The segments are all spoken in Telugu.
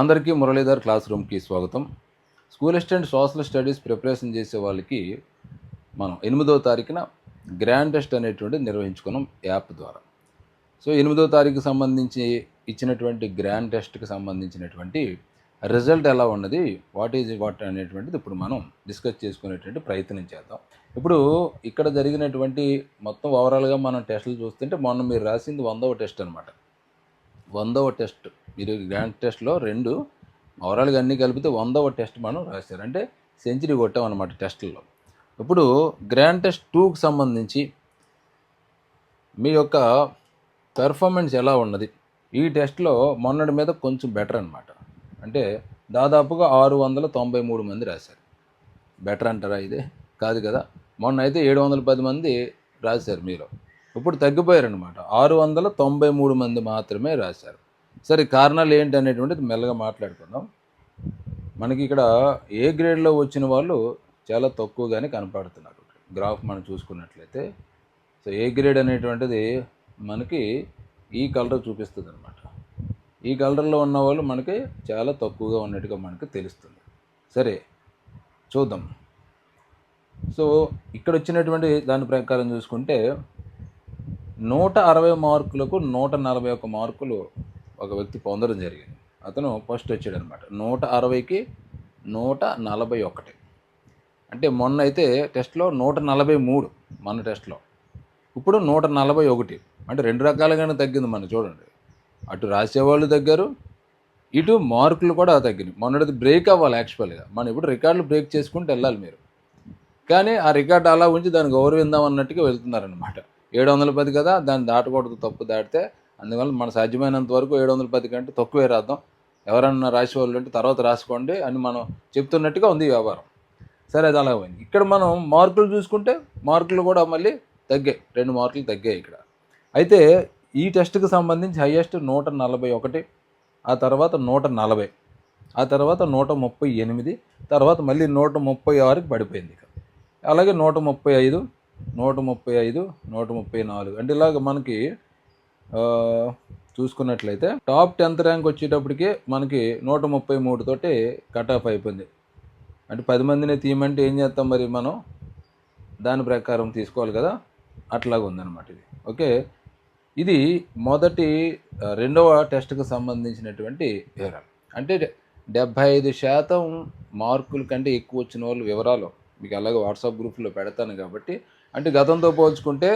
అందరికీ మురళీధర్ క్లాస్ రూమ్కి స్వాగతం. School assistant social studies preparation చేసే వాళ్ళకి మనం ఎనిమిదో తారీఖున గ్రాండ్ టెస్ట్ అనేటువంటి నిర్వహించుకున్నాం యాప్ ద్వారా. సో ఎనిమిదో తారీఖు సంబంధించి ఇచ్చినటువంటి గ్రాండ్ టెస్ట్కి సంబంధించినటువంటి రిజల్ట్ ఎలా ఉన్నది వాట్ ఈజ్ వాట్ అనేటువంటిది ఇప్పుడు మనం డిస్కస్ చేసుకునేటువంటి ప్రయత్నం చేద్దాం. ఇప్పుడు ఇక్కడ జరిగినటువంటి మొత్తం ఓవరాల్గా మనం టెస్టులు చూస్తుంటే మొన్న మీరు రాసింది వందవ టెస్ట్ అనమాట వందవ టెస్ట్. మీరు గ్రాండ్ టెస్ట్లో రెండు ఓవరాల్గా అన్నీ కలిపితే వందవ టెస్ట్ మనం రాశారు. అంటే సెంచరీ కొట్టాం అనమాట టెస్టుల్లో. ఇప్పుడు గ్రాండ్ టెస్ట్ టూకి సంబంధించి మీ యొక్క పెర్ఫార్మెన్స్ ఎలా ఉన్నది? ఈ టెస్ట్లో మొన్నటి మీద కొంచెం బెటర్ అనమాట అంటే దాదాపుగా ఆరు వందల తొంభై మూడు మంది రాశారు. బెటర్ అంటారా ఇది? కాదు కదా. మొన్న అయితే ఏడు వందల పది మంది రాశారు మీరు ఇప్పుడు తగ్గిపోయారనమాట ఆరు వందల తొంభై మూడు మంది మాత్రమే రాశారు. సరే కారణాలు ఏంటి అనేటువంటిది మెల్లగా మాట్లాడుకుందాం. మనకి ఇక్కడ ఏ గ్రేడ్లో వచ్చిన వాళ్ళు చాలా తక్కువగానే కనపడుతున్నారు. గ్రాఫ్ మనం చూసుకున్నట్లయితే. సో ఏ గ్రేడ్ అనేటువంటిది మనకి ఈ కలర్ చూపిస్తుంది అనమాట ఈ కలర్లో ఉన్న వాళ్ళు మనకి చాలా తక్కువగా ఉన్నట్టుగా మనకి తెలుస్తుంది. సరే చూద్దాం. సో ఇక్కడ వచ్చినటువంటి దాని ప్రకారం చూసుకుంటే నూట అరవై మార్కులకు నూట నలభై ఒక మార్కులు ఒక వ్యక్తి పొందడం జరిగింది. అతను ఫస్ట్ వచ్చాడు అనమాట నూట అరవైకి నూట నలభై ఒకటి. అంటే మొన్న అయితే టెస్ట్లో నూట నలభై మూడు మన టెస్ట్లో. ఇప్పుడు నూట నలభై ఒకటి. అంటే రెండు రకాలుగానే తగ్గింది మన చూడండి. అటు రాసేవాళ్ళు తగ్గారు ఇటు మార్కులు కూడా తగ్గినాయి. మొన్నటిది బ్రేక్ అవ్వాలి యాక్చువల్గా. మనం ఇప్పుడు రికార్డులు బ్రేక్ చేసుకుంటూ వెళ్ళాలి మీరు. కానీ ఆ రికార్డు అలా ఉంచి దాన్ని గౌరవిందాం అన్నట్టుగా వెళ్తున్నారనమాట. ఏడు వందల పది కదా దాన్ని దాటకూడదు తప్పు దాటితే అందువల్ల మన సాధ్యమైనంత వరకు ఏడు వందల పది కంటే తక్కువే రాద్దాం. ఎవరన్నా రాసేవాళ్ళు ఉంటే తర్వాత రాసుకోండి అని మనం చెప్తున్నట్టుగా ఉంది వ్యాపారం. సరే అది అలా పోయింది. ఇక్కడ మనం మార్కులు చూసుకుంటే మార్కులు కూడా మళ్ళీ తగ్గాయి. రెండు మార్కులు తగ్గాయి ఇక్కడ. అయితే ఈ టెస్ట్కి సంబంధించి హయ్యెస్ట్ నూట నలభై ఒకటి ఆ తర్వాత నూట నలభై ఆ తర్వాత నూట ముప్పై ఎనిమిది తర్వాత మళ్ళీ నూట ముప్పై ఆరుకి పడిపోయింది ఇక. అలాగే నూట ముప్పై ఐదు నూట ముప్పై ఐదు నూట ముప్పై నాలుగు. అంటే ఇలాగ మనకి చూసుకున్నట్లయితే టాప్ టెన్త్ ర్యాంక్ వచ్చేటప్పటికి మనకి నూట ముప్పై మూడు తోటి కట్ ఆఫ్ అయిపోయింది. అంటే పది మందిని తీయమంటే ఏం చేస్తాం మరి మనం? దాని ప్రకారం తీసుకోవాలి కదా? అట్లాగా ఉందన్నమాట ఇది. ఓకే? ఇది మొదటి రెండవ టెస్ట్కి సంబంధించినటువంటి వివరాలు. అంటే డెబ్భై ఐదు శాతం మార్కుల కంటే ఎక్కువ వచ్చిన వాళ్ళు వివరాలు మీకు అలాగే వాట్సాప్ గ్రూప్లో పెడతాను కాబట్టి అంటే గతంతో పోల్చుకుంటే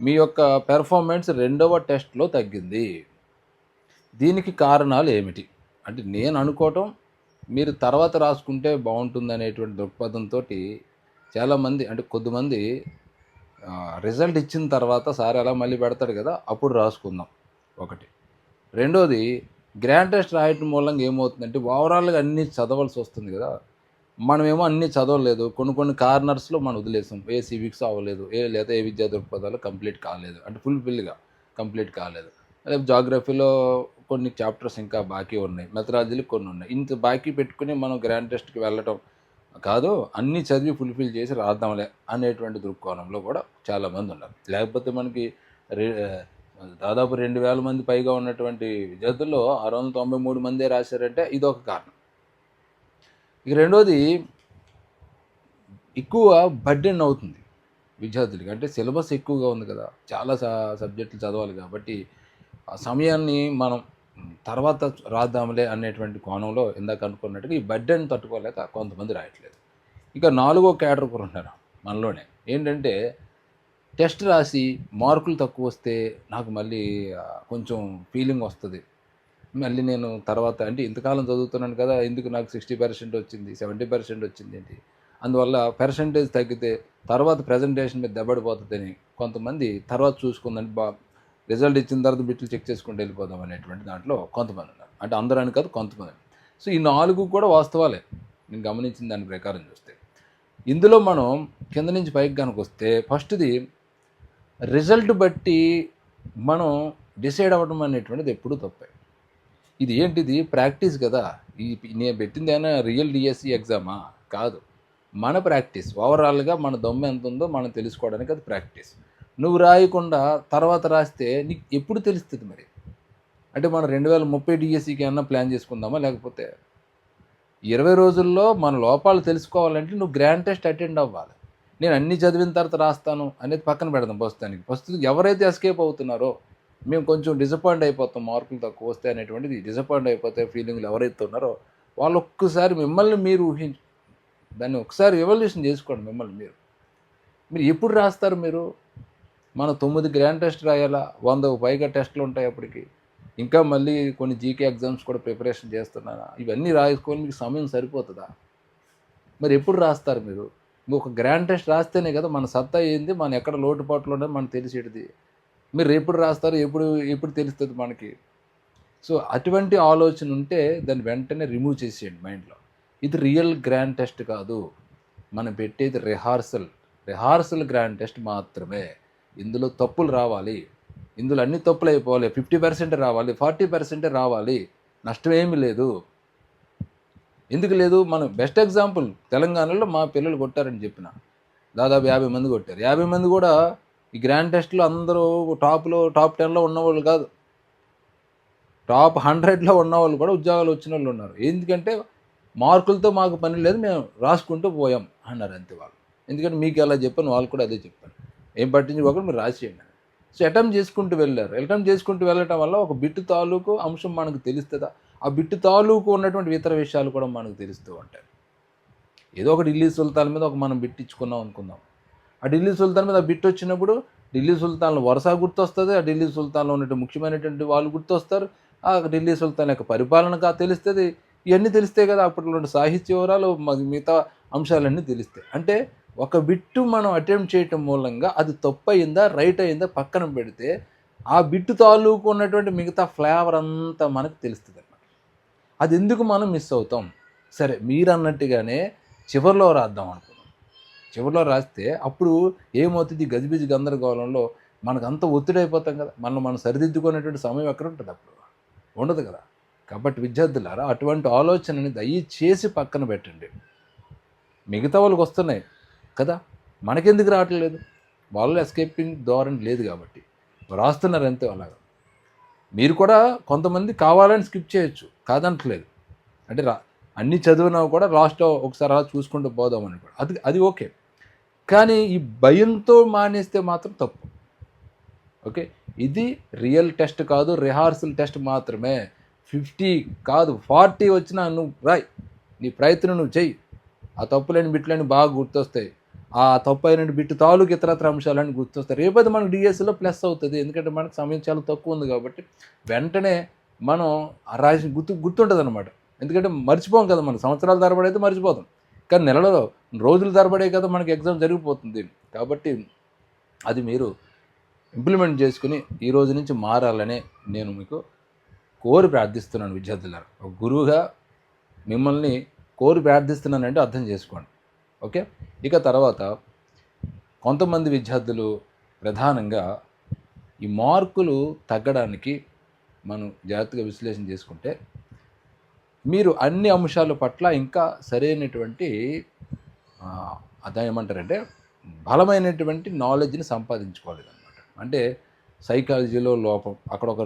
మీ యొక్క పెర్ఫార్మెన్స్ రెండవ టెస్ట్లో తగ్గింది. దీనికి కారణాలు ఏమిటి? అంటే నేను అనుకోవటం మీరు తర్వాత రాసుకుంటే బాగుంటుంది అనేటువంటి దృక్పథంతో చాలామంది అంటే కొద్దిమంది రిజల్ట్ ఇచ్చిన తర్వాత సార్ ఎలా మళ్ళీ పెడతాడు కదా అప్పుడు రాసుకుందాం. ఒకటి. రెండోది గ్రాండ్ టెస్ట్ రాయటం మూలంగా ఏమవుతుందంటే ఓవరాల్గా అన్నీ చదవాల్సి వస్తుంది కదా. మనమేమో అన్నీ చదవలేదు. కొన్ని కొన్ని కార్నర్స్లో మనం వదిలేసాం. ఏ సివిక్స్ అవ్వలేదు ఏ లేదా ఏ విద్యా దృక్పథాలు కంప్లీట్ కాలేదు. అంటే ఫుల్ఫిల్గా కంప్లీట్ కాలేదు. అదే జాగ్రఫీలో కొన్ని చాప్టర్స్ ఇంకా బాకీ ఉన్నాయి. మెథడాలజీలు కొన్ని ఉన్నాయి. ఇంత బాకీ పెట్టుకుని మనం గ్రాండ్ టెస్ట్కి వెళ్ళటం కాదు అన్నీ చదివి ఫుల్ఫిల్ చేసి రాద్దాంలే అనేటువంటి దృక్కోణంలో కూడా చాలామంది ఉన్నారు. లేకపోతే మనకి దాదాపు రెండు వేల మంది పైగా ఉన్నటువంటి విద్యార్థుల్లో ఆరు వందల తొంభై మూడు మందే రాశారంటే ఇదొక కారణం. ఇక రెండోది ఎక్కువ బర్డెన్ అవుతుంది విద్యార్థులకి. అంటే సిలబస్ ఎక్కువగా ఉంది కదా చాలా సబ్జెక్టులు చదవాలి కాబట్టి ఆ సమయాన్ని మనం తర్వాత రాద్దాంలే అనేటువంటి కోణంలో ఇందాక అనుకున్నట్టుగా ఈ బర్డెన్ తట్టుకోలేక కొంతమంది రాయట్లేదు. ఇక నాలుగో క్యాడర్ కూడా ఉన్నారు మనలోనే. ఏంటంటే టెస్ట్ రాసి మార్కులు తక్కువ వస్తే నాకు మళ్ళీ కొంచెం ఫీలింగ్ వస్తుంది. మళ్ళీ నేను తర్వాత అంటే ఇంతకాలం చదువుతున్నాను కదా ఎందుకు నాకు సిక్స్టీ పర్సెంట్ వచ్చింది సెవెంటీ పర్సెంట్ వచ్చింది ఏంటి? అందువల్ల పర్సంటేజ్ తగ్గితే తర్వాత ప్రజెంటేషన్ మీద దెబ్బడిపోతుందని కొంతమంది తర్వాత చూసుకుందని బా రిజల్ట్ ఇచ్చిన తర్వాత బిట్లు చెక్ చేసుకుంటూ వెళ్ళిపోదాం అనేటువంటి దాంట్లో కొంతమంది ఉన్నారు. అంటే అందరూ అని కాదు కొంతమంది సో ఈ నాలుగు కూడా వాస్తవాలే. నేను గమనించిన దాని ప్రకారం చూస్తే. ఇందులో మనం కింద నుంచి పైకి కనుక వస్తే ఫస్ట్ది రిజల్ట్ బట్టి మనం డిసైడ్ అవ్వడం అనేటువంటిది ఎప్పుడూ తప్పే. ఇది ఏంటిది ప్రాక్టీస్ కదా. ఈ నేను పెట్టింది ఏమైనా రియల్ డిఎస్సి ఎగ్జామా? కాదు. మన ప్రాక్టీస్. ఓవరాల్గా మన దొమ్మ ఎంత ఉందో మనం తెలుసుకోవడానికి అది ప్రాక్టీస్. నువ్వు రాయకుండా తర్వాత రాస్తే నీకు ఎప్పుడు తెలుస్తుంది మరి? అంటే మనం రెండు వేల ముప్పై డిఎస్సికి ఏమన్నా ప్లాన్ చేసుకుందామా లేకపోతే? ఇరవై రోజుల్లో మన లోపాలు తెలుసుకోవాలంటే నువ్వు గ్రాండ్ టెస్ట్ అటెండ్ అవ్వాలి. నేను అన్ని చదివిన తర్వాత రాస్తాను అనేది పక్కన పెడదాం ప్రస్తుతానికి ప్రస్తుతం ఎవరైతే ఎస్కేప్ అవుతున్నారో మేము కొంచెం డిసప్పాయింట్ అయిపోతాం మార్కులు తక్కువ వస్తాయి అనేటువంటిది. డిసప్పాయింట్ అయిపోతే ఫీలింగ్లు ఎవరైతే ఉన్నారో వాళ్ళు ఒక్కసారి మిమ్మల్ని మీరు ఊహించు దాన్ని ఒకసారి ఎవల్యూషన్ చేసుకోండి మిమ్మల్ని మీరు. మీరు ఎప్పుడు రాస్తారు మీరు? మన తొమ్మిది గ్రాండ్ టెస్ట్ రాయాలా? వందకు పైగా టెస్ట్లు ఉంటాయి అప్పటికి. ఇంకా మళ్ళీ కొన్ని జీకే ఎగ్జామ్స్ కూడా ప్రిపరేషన్ చేస్తున్నానా? ఇవన్నీ రాసుకొని మీకు సమయం సరిపోతుందా? మరి ఎప్పుడు రాస్తారు మీరు? ఒక గ్రాండ్ టెస్ట్ రాస్తేనే కదా మన సత్తా ఏంది? మన ఎక్కడ లోటుపాట్లు ఉండదు మనకు తెలిసేటిది. మీరు ఎప్పుడు రాస్తారు ఎప్పుడు ఎప్పుడు తెలుస్తుంది మనకి. సో అటువంటి ఆలోచన ఉంటే దాన్ని వెంటనే రిమూవ్ చేసేయండి మైండ్లో. ఇది రియల్ గ్రాండ్ టెస్ట్ కాదు. మనం పెట్టేది రిహార్సల్ రిహార్సల్ గ్రాండ్ టెస్ట్ మాత్రమే. ఇందులో తప్పులు రావాలి. ఇందులో అన్ని తప్పులు అయిపోవాలి. ఫిఫ్టీ పర్సెంట్ రావాలి ఫార్టీ పర్సెంటే రావాలి. నష్టం ఏమీ లేదు. ఎందుకు లేదు? మనం బెస్ట్ ఎగ్జాంపుల్ తెలంగాణలో మా పిల్లలు కొట్టారని చెప్పిన. దాదాపు యాభై మంది కొట్టారు. యాభై మంది కూడా ఈ గ్రాండ్ టెస్ట్లో అందరూ టాప్లో టాప్ టెన్లో ఉన్నవాళ్ళు కాదు. టాప్ హండ్రెడ్లో ఉన్నవాళ్ళు కూడా ఉద్యోగాలు వచ్చిన వాళ్ళు ఉన్నారు. ఎందుకంటే మార్కులతో మాకు పని లేదు మేము రాసుకుంటూ పోయాం అన్నారు అంతే వాళ్ళు. ఎందుకంటే మీకు ఎలా చెప్పాను వాళ్ళు కూడా అదే చెప్పారు. ఏం పట్టించుకోకుండా మీరు రాసేయండి సో అటెంప్ట్ చేసుకుంటూ వెళ్ళారు. అటెంప్ట్ చేసుకుంటూ వెళ్ళటం వల్ల ఒక బిట్టు తాలూకు అంశం మనకు తెలుస్తుందా? ఆ బిట్టు తాలూకు ఉన్నటువంటి ఇతర విషయాలు కూడా మనకు తెలుస్తూ ఉంటాయి. ఏదో ఒక ఢిల్లీ సుల్తాన్ మీద ఒక మనం బిట్ అనుకుందాం. ఆ ఢిల్లీ సుల్తాన్ మీద బిట్ వచ్చినప్పుడు ఢిల్లీ సుల్తాన్ వరుస గుర్తొస్తుంది ఆ ఢిల్లీ సుల్తాన్లో ఉన్నటువంటి ముఖ్యమైనటువంటి వాళ్ళు గుర్తొస్తారు ఆ ఢిల్లీ సుల్తాన్ యొక్క పరిపాలనగా తెలుస్తుంది ఇవన్నీ తెలిస్తే కదా అప్పట్లో ఉన్న సాహిత్య వివరాలు మిగతా అంశాలన్నీ తెలుస్తాయి. అంటే ఒక బిట్టు మనం అటెంప్ట్ చేయటం మూలంగా అది తప్పు అయిందా రైట్ అయిందా పక్కన పెడితే ఆ బిట్టు తాలూకు ఉన్నటువంటి మిగతా ఫ్లేవర్ అంతా మనకు తెలుస్తుంది అన్నమాట అది ఎందుకు మనం మిస్ అవుతాం? సరే మీరు అన్నట్టుగానే చివరిలో రాద్దాం అనుకో చివరిలో రాస్తే అప్పుడు ఏమవుతుంది? గజిబిజి గందరగోళంలో మనకు అంత ఒత్తిడి అయిపోతాం కదా. మనం మనం సరిదిద్దుకునేటువంటి సమయం ఎక్కడ ఉంటుంది అప్పుడు? ఉండదు కదా. కాబట్టి విద్యార్థులారా అటువంటి ఆలోచనని దయచేసి పక్కన పెట్టండి. మిగతా వాళ్ళకి వస్తున్నాయి కదా. మనకెందుకు రావట్లేదు వాళ్ళు ఎస్కేపింగ్ ధోరణి లేదు కాబట్టి. రాస్తున్నారు అంతే అలాగా. మీరు కూడా కొంతమంది కావాలని స్కిప్ చేయొచ్చు. కాదంటలేదు. అంటే రా అన్ని చదివినా కూడా లాస్ట్ ఒకసారి అలా చూసుకుంటూ పోదామని కూడా. అది అది ఓకే. కానీ ఈ భయంతో మానేస్తే మాత్రం తప్పు. ఓకే? ఇది రియల్ టెస్ట్ కాదు రిహార్సల్ టెస్ట్ మాత్రమే. ఫిఫ్టీ కాదు ఫార్టీ వచ్చినా నువ్వు రాయ్. నీ ప్రయత్నం నువ్వు చెయ్యి. ఆ తప్పులేని బిట్లని బాగా గుర్తొస్తాయి. ఆ తప్పు అయిన బిట్టు తాలూకు ఇతరత్ర అంశాలని గుర్తొస్తాయి. రేపది మనకు డిఎస్సిలో ప్లస్ అవుతుంది. ఎందుకంటే మనకు సమయం చాలా తక్కువ ఉంది కాబట్టి వెంటనే మనం ఆ రాసి గుర్తు గుర్తుంటుంది అనమాట ఎందుకంటే మర్చిపోం కదా మనం. సంవత్సరాల తరబడి అయితే మర్చిపోతాం. కానీ నెలలో రోజుల తరబడే కదా మనకి ఎగ్జామ్ జరిగిపోతుంది. కాబట్టి అది మీరు ఇంప్లిమెంట్ చేసుకుని ఈ రోజు నుంచి మారాలనే నేను మీకు కోరి ప్రార్థిస్తున్నాను విద్యార్థులారా. ఒక గురువుగా మిమ్మల్ని కోరి ప్రార్థిస్తున్నానంటే అర్థం చేసుకోండి. ఓకే? ఇక తర్వాత కొంతమంది విద్యార్థులు ప్రధానంగా ఈ మార్కులు తగ్గడానికి మనం జాగ్రత్తగా విశ్లేషణ చేసుకుంటే మీరు అన్ని అంశాల పట్ల ఇంకా సరైనటువంటి ఆ, ఏమంటారంటే బలమైనటువంటి నాలెడ్జ్ని సంపాదించుకోవాలి అనమాట అంటే సైకాలజీలో లోపం అక్కడ ఒక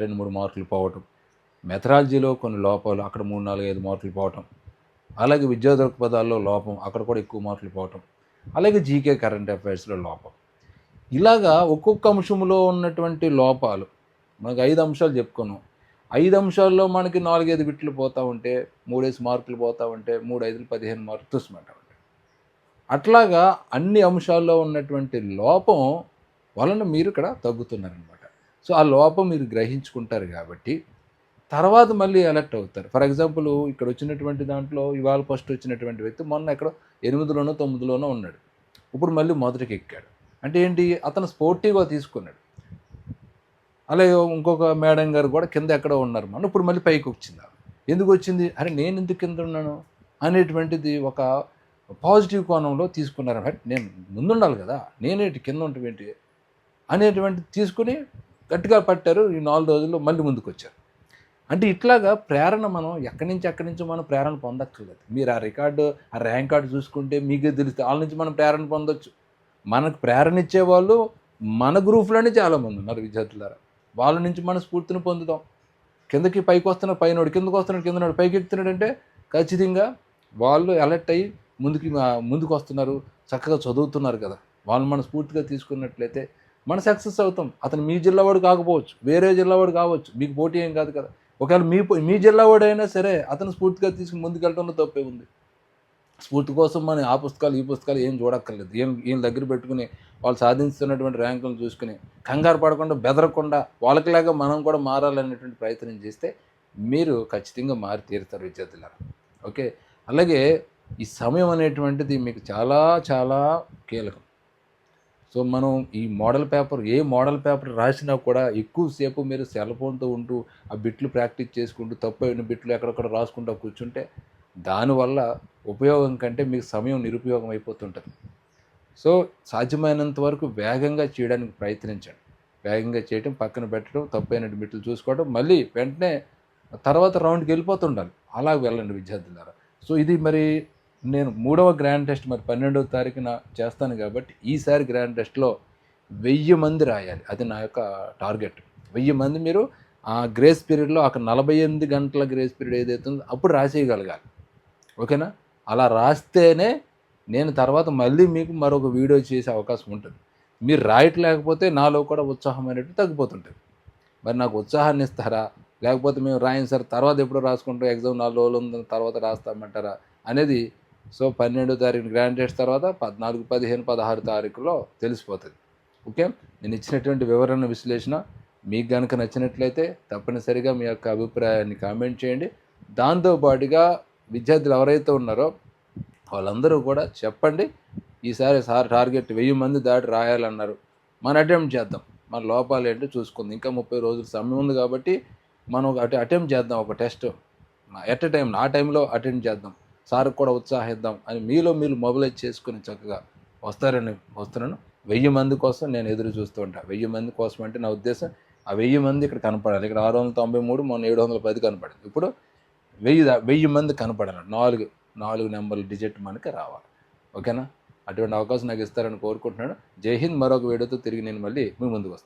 రెండు మూడు మార్కులు పోవటం మెథడాలజీలో కొన్ని లోపాలు అక్కడ మూడు నాలుగు ఐదు మార్కులు పోవటం అలాగే విద్యా దృక్పథాల్లో లోపం అక్కడ కూడా ఎక్కువ మార్కులు పోవటం అలాగే జీకే కరెంట్ అఫైర్స్లో లోపం. ఇలాగా ఒక్కొక్క అంశంలో ఉన్నటువంటి లోపాలు మనకు ఐదు అంశాలు చెప్పుకున్నాం. ఐదు అంశాల్లో మనకి నాలుగైదు బిట్లు పోతా ఉంటే మూడేసి మార్కులు పోతా ఉంటే మూడు ఐదులు పదిహేను మార్కులు తుస్మంటా ఉంటాయి అట్లాగా అన్ని అంశాల్లో ఉన్నటువంటి లోపం వలన మీరు ఇక్కడ తగ్గుతున్నారనమాట. సో ఆ లోపం మీరు గ్రహించుకుంటారు కాబట్టి తర్వాత మళ్ళీ అలర్ట్ అవుతారు. ఫర్ ఎగ్జాంపుల్ ఇక్కడ వచ్చినటువంటి దాంట్లో ఇవాళ ఫస్ట్ వచ్చినటువంటి వ్యక్తి మొన్న ఎక్కడ ఎనిమిదిలోనో తొమ్మిదిలోనో ఉన్నాడు. ఇప్పుడు మళ్ళీ మొదటికి ఎక్కాడు. అంటే ఏంటి? అతను స్పోర్టివ్గా తీసుకున్నాడు. అలాగే ఇంకొక మేడం గారు కూడా కింద ఎక్కడో ఉన్నారు మనం ఇప్పుడు మళ్ళీ పైకి వచ్చింది ఎందుకు వచ్చింది? అరే నేను ఎందుకు కింద ఉన్నాను? అనేటువంటిది ఒక పాజిటివ్ కోణంలో తీసుకున్నారు నేను ముందుండాలి కదా నేనేటి కింద ఏంటి? అనేటువంటి తీసుకుని గట్టిగా పట్టారు. ఈ నాలుగు రోజుల్లో మళ్ళీ ముందుకు వచ్చారు. అంటే ఇట్లాగా ప్రేరణ మనం ఎక్కడి నుంచి ఎక్కడి నుంచి మనం ప్రేరణ పొందక్కర్లేదు. మీరు ఆ రికార్డు ఆ ర్యాంక్ కార్డు చూసుకుంటే మీకే తెలిస్తే వాళ్ళ నుంచి మనం ప్రేరణ పొందొచ్చు. మనకు ప్రేరణ ఇచ్చేవాళ్ళు మన గ్రూప్లోనే చాలామంది ఉన్నారు విద్యార్థులారా. వాళ్ళ నుంచి మన స్ఫూర్తిని పొందుదాం కిందకి పైకి వస్తున్న పైనోడు కిందకి వస్తున్నాడు కిందనాడు పైకి ఎక్కుతున్నాడు అంటే ఖచ్చితంగా వాళ్ళు అలర్ట్ అయ్యి ముందుకి ముందుకు వస్తున్నారు. చక్కగా చదువుతున్నారు కదా. వాళ్ళు మనం స్ఫూర్తిగా తీసుకున్నట్లయితే మనం సక్సెస్ అవుతాం. అతను మీ జిల్లా వాడు కాకపోవచ్చు వేరే జిల్లా వాడు కావచ్చు మీకు పోటీ ఏం కాదు కదా. ఒకవేళ మీ మీ జిల్లా సరే అతను స్ఫూర్తిగా తీసుకుని ముందుకెళ్ళడంలో తప్పే ఉంది స్ఫూర్తి కోసం మనం ఆ పుస్తకాలు ఈ పుస్తకాలు ఏం చూడక్కర్లేదు. ఏం ఈయన దగ్గర పెట్టుకుని వాళ్ళు సాధిస్తున్నటువంటి ర్యాంకులను చూసుకుని కంగారు పడకుండా బెదరకుండా వాళ్ళకిలాగా మనం కూడా మారాలనేటువంటి ప్రయత్నం చేస్తే మీరు ఖచ్చితంగా మారి తీరుతారు విద్యార్థులారా. ఓకే? అలాగే ఈ సమయం అనేటువంటిది మీకు చాలా చాలా కీలకం. సో మనం ఈ మోడల్ పేపర్ ఏ మోడల్ పేపర్ రాసినా కూడా ఎక్కువసేపు మీరు సెల్ ఫోన్తో ఉంటూ ఆ బిట్లు ప్రాక్టీస్ చేసుకుంటూ తప్పు అయిన బిట్లు ఎక్కడెక్కడ రాసుకుంటూ కూర్చుంటే దానివల్ల ఉపయోగం కంటే మీకు సమయం నిరుపయోగం అయిపోతుంటుంది. సో సాధ్యమైనంత వరకు వేగంగా చేయడానికి ప్రయత్నించండి. వేగంగా చేయటం పక్కన పెట్టడం తప్పైన మిట్లు చూసుకోవడం మళ్ళీ వెంటనే తర్వాత రౌండ్కి వెళ్ళిపోతుండాలి. అలా వెళ్ళండి విద్యార్థులారా సో ఇది మరి నేను మూడవ గ్రాండ్ టెస్ట్ మరి పన్నెండవ తారీఖున చేస్తాను కాబట్టి ఈసారి గ్రాండ్ టెస్ట్లో వెయ్యి మంది రాయాలి. అది నా యొక్క టార్గెట్. వెయ్యి మంది మీరు ఆ గ్రేస్ పీరియడ్లో అక్కడ నలభై ఎనిమిది గంటల గ్రేస్ పీరియడ్ ఏదైతే ఉందో అప్పుడు రాసేయగలగాలి. ఓకేనా? అలా రాస్తేనే నేను తర్వాత మళ్ళీ మీకు మరొక వీడియో చేసే అవకాశం ఉంటుంది. మీరు రాయట్లేకపోతే నాలో కూడా ఉత్సాహం అనేది తగ్గిపోతుంటుంది. మరి నాకు ఉత్సాహాన్ని ఇస్తారా? లేకపోతే మేము రాయం సార్ తర్వాత ఎప్పుడు రాసుకుంటాం ఎగ్జామ్ నాలుగు రోజులు ఉంది తర్వాత రాస్తామంటారా? అనేది సో పన్నెండో తారీఖు గ్రాండ్ టెస్ట్ తర్వాత పద్నాలుగు పదిహేను పదహారు తారీఖులో తెలిసిపోతుంది. ఓకే? నేను ఇచ్చినటువంటి వివరణ విశ్లేషణ మీకు కనుక నచ్చినట్లయితే తప్పనిసరిగా మీ యొక్క అభిప్రాయాన్ని కామెంట్ చేయండి. దాంతోపాటుగా విద్యార్థులు ఎవరైతే ఉన్నారో వాళ్ళందరూ కూడా చెప్పండి ఈసారి సార్ టార్గెట్ వెయ్యి మంది దాటి రాయాలన్నారు. మన అటెంప్ట్ చేద్దాం. మన లోపాలు ఏంటో చూసుకుంది. ఇంకా ముప్పై రోజులు సమయం ఉంది కాబట్టి మనం ఒక అటెంప్ట్ చేద్దాం ఒక టెస్ట్. ఎట్ ఎ టైం ఆ టైంలో అటెండ్ చేద్దాం. సార్కి కూడా ఉత్సాహిద్దాం అని మీలో మీరు మొబిలైజ్ చేసుకుని చక్కగా వస్తారని వస్తున్నాను. వెయ్యి మంది కోసం నేను ఎదురు చూస్తూ ఉంటాను వెయ్యి మంది కోసం అంటే నా ఉద్దేశం ఆ వెయ్యి మంది ఇక్కడ కనపడాలి. ఇక్కడ ఆరు వందల తొంభై మూడు మొన్న ఏడు వందల పది కనపడింది. ఇప్పుడు వెయ్యి దా- వెయ్యి మంది కనపడను నాలుగు నాలుగు నెంబర్ల డిజిట్ మనకి రావాలి. ఓకేనా? అటువంటి అవకాశం నాకు ఇస్తారని కోరుకుంటున్నాను. జై హింద్. మరొక వీడియోతో తిరిగి నేను మళ్ళీ మీ ముందుకు వస్తాను